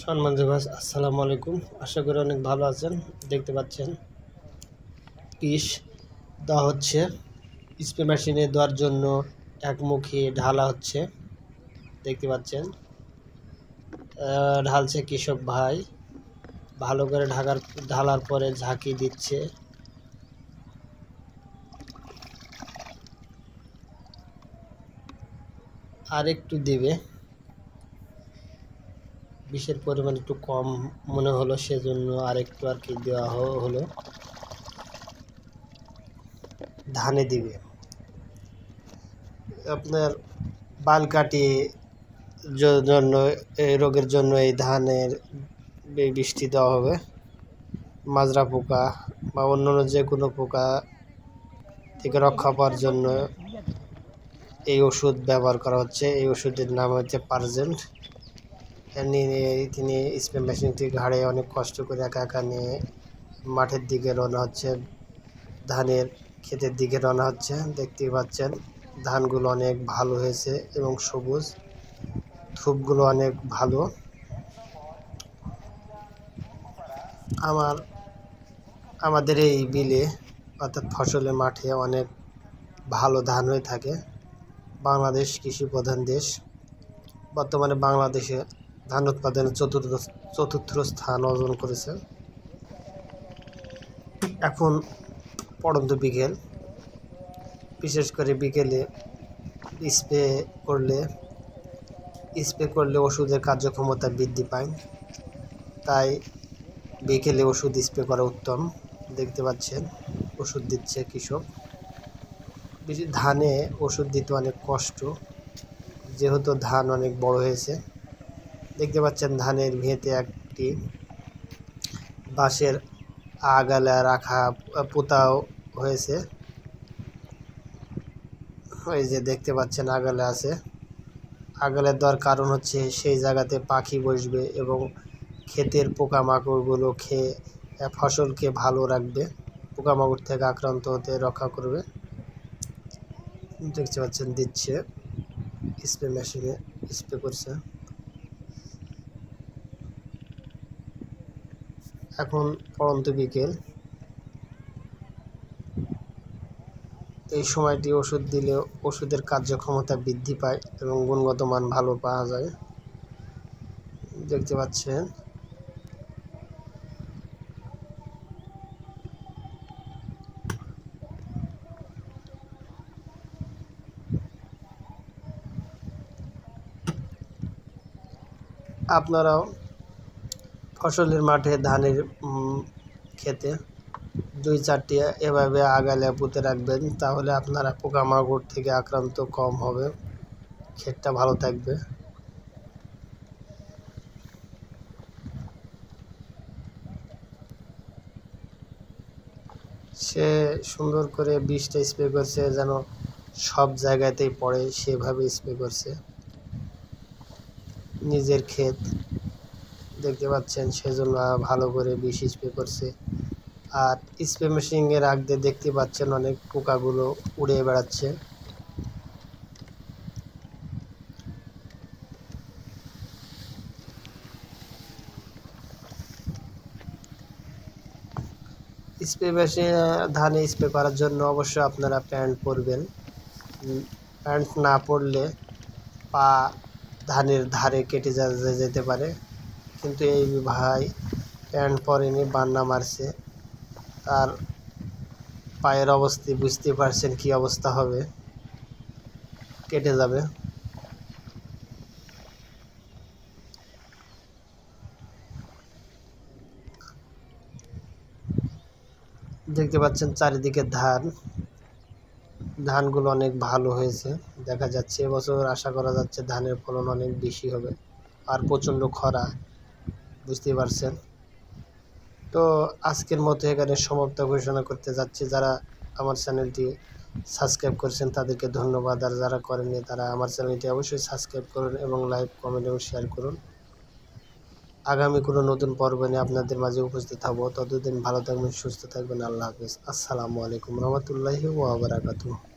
সম্মান দিবস আসসালামু আলাইকুম। আশা করি অনেক ভালো আছেন, দেখতে পাচ্ছেন। পিস দেওয়া হচ্ছে, স্প্রে মেশিনে দেওয়ার জন্য একমুখী ঢালা হচ্ছে, দেখতে পাচ্ছেন। ঢালছে কৃষক ভাই, ভালো করে ঢাকার, ঢালার পরে ঝাঁকি দিচ্ছে। আর একটু দেবে। বিষের পরিমাণ একটু কম মনে হলো, সেজন্য আরেকটু আর কি দেওয়া হলো। ধানে দিবে। আপনার বাল কাটি জন্য এই রোগের জন্য এই ধানের বৃষ্টি দেওয়া হবে। মাজরা পোকা বা অন্যান্য যে কোনো পোকা থেকে রক্ষা পাওয়ার জন্য এই ওষুধ ব্যবহার করা হচ্ছে। এই ওষুধের নাম হচ্ছে পারজেন্ট। নিয়ে তিনি স্প্রে মেশিনটি ঘাড়ে অনেক কষ্ট করে একা একা নিয়ে মাঠের দিকে রওনা হচ্ছে। ধানের ক্ষেতের দিকে রওনা হচ্ছে। দেখতেই পাচ্ছেন, ধানগুলো অনেক ভালো হয়েছে এবং সবুজ থুপগুলো অনেক ভালো। আমার, আমাদের এই বিলে, অর্থাৎ ফসলের মাঠে অনেক ভালো ধান হয়ে থাকে। বাংলাদেশ কৃষি প্রধান দেশ। বর্তমানে বাংলাদেশে ধান উৎপাদনে চতুর্থ চতুর্থ স্থান অর্জন করেছে। এখন পড়ন্ত বিকেল। বিশেষ করে বিকেলে স্প্রে করলে স্প্রে করলে ওষুধের কার্যক্ষমতা বৃদ্ধি পায়। তাই বিকেলে ওষুধ স্প্রে করা উত্তম। দেখতে পাচ্ছেন, ওষুধ দিচ্ছে কৃষক। ধানে ওষুধ দিতে অনেক কষ্ট। যেহেতু ধান অনেক বড় হয়েছে দেখতে পাচ্ছেন ধানের ভিয়েতে একটি বাঁশের আগালা রাখা পোতাও হয়েছে। ওই যে দেখতে পাচ্ছেন আগালে আছে। আগালে দেওয়ার কারণ হচ্ছে সেই জায়গাতে পাখি বসবে এবং ক্ষেতের পোকামাকড়গুলো খেয়ে, ফসলকে ভালো রাখবে, পোকামাকড় থেকে আক্রান্ত হতে রক্ষা করবে। দেখতে পাচ্ছেন দিচ্ছে, স্প্রে মেশিনে স্প্রে করছে। এখন পড়ন্ত বিকেল। এই সময়টি ওষুধ দিলে ওষুধের কার্যক্ষমতা বৃদ্ধি পায় এবং গুণগত মান ভালো পাওয়া যায়। দেখতে পাচ্ছেন। আপনারাও ফসলের মাঠে ধানের ক্ষেতে দুই চারটি এভাবে আগালে পুঁতে রাখবেন, তাহলে আপনারা পোকামাকড় থেকে আক্রান্ত কম হবে। ক্ষেতটা ভালো থাকবে। সে সুন্দর করে বিষটা স্প্রে করছে, যেন সব জায়গাতেই পড়ে, সেভাবে স্প্রে করছে। নিজের ক্ষেত। দেখতে পাচ্ছেন, সেজন্য ভালো করে বিষ স্প্রে করছে। আর স্প্রে মেশিনের আগ দিয়ে দেখতে পাচ্ছেন অনেক পোকাগুলো উড়ে বেড়াচ্ছে। স্প্রে মেশিন ধানে স্প্রে করার জন্য অবশ্যই আপনারা প্যান্ট পরবেন। প্যান্ট না পরলে পা ধানের ধারে কেটে যেতে পারে। কিন্তু এই ভাই প্যান্ট পরেনি, বান্না মারছে। তার পায়ের অবস্থা, বুঝতে পারছেন কি অবস্থা হবে। কেটে যাবে। দেখতে পাচ্ছেন চারিদিকে ধান। ধানগুলো অনেক ভালো হয়েছে। দেখা যাচ্ছে এবছর আশা করা যাচ্ছে ধানের ফলন অনেক বেশি হবে। আর প্রচণ্ড খরা। বুঝতেই পারছেন। তো আজকের মতো এখানে সমাপ্ত ঘোষণা করতে যাচ্ছি। যারা আমার চ্যানেলটি সাবস্ক্রাইব করেছেন, তাদেরকে ধন্যবাদ। আর যারা করেননি, তারা আমার চ্যানেলটি অবশ্যই সাবস্ক্রাইব করুন এবং লাইক, কমেন্ট এবং শেয়ার করুন। আগামী কোনো নতুন পর্ব নিয়ে আপনাদের মাঝে উপস্থিত হব। ততদিন ভালো থাকবেন, সুস্থ থাকবেন। আল্লাহ হাফিজ। আসসালামু আলাইকুম রহমতুল্লাহি ওয়া বারাকাতুহু।